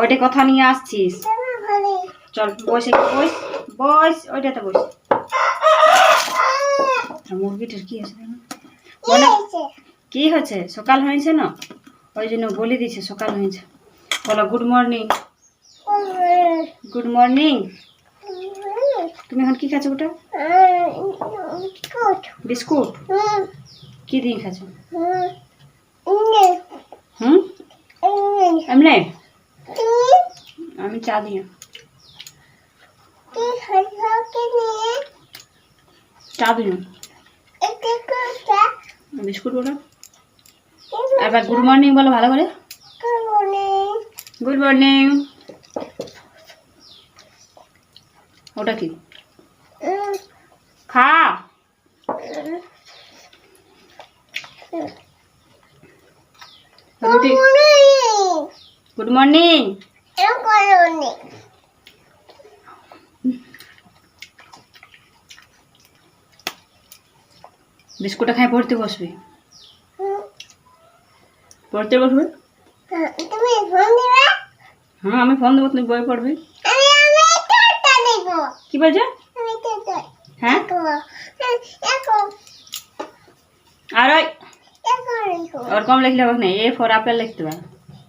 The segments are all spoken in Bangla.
ওইটা কথা নিয়ে আসছিস। চল বসে বস বস ওইটাতে বস। মুরগিটার কি আছে কি হয়েছে? সকাল হয়েছে না? ওই জন্য বলে দিছে সকাল হয়েছে। বলো গুড মর্নিং গুড মর্নিং তুমি এখন কি খাচ্ছ ওটা? বিস্কুট? কি দিয়ে খাচ্ছ? হুম? এমনি? চা দিয়ে চা দিন বিস্কুট বলো। এবার গুড মর্নিং বলো ভালো করে। গুড মর্নিং ওটা কি? খা। রুটি। গুড মর্নিং বিস্কুটটা খাই পড়তে বসবে? পড়তে বসবে? তুমি ফোন দিবে হ্যাঁ আমি ফোন দেবো তুমি বই পড়বি। কি বলছো? হ্যাঁ? আর ওই কম লিখলে হবে না? এ ফর আপেল লিখতে হবে। দেখো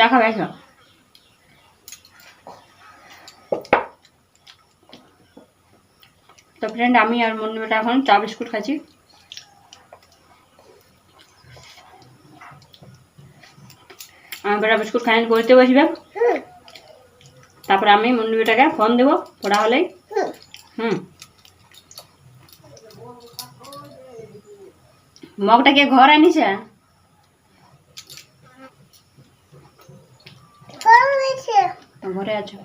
টাকা বেশ তো ফ্রেন্ড আমি আর মন্দিরটা এখন চা বিস্কুট খাচ্ছি। আমি বেটা বিস্কুট খাই পড়তে বসবে। তারপরে আমি মন্দিরটাকে ফোন দেবো পড়া হলেই হুম। হুম। মগটা কে ঘর আনিছে? কোন হয়েছে ঘরে আছে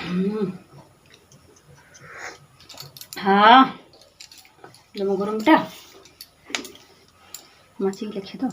হুম। হ্যাঁ জমা গরমটা মাছি খেতো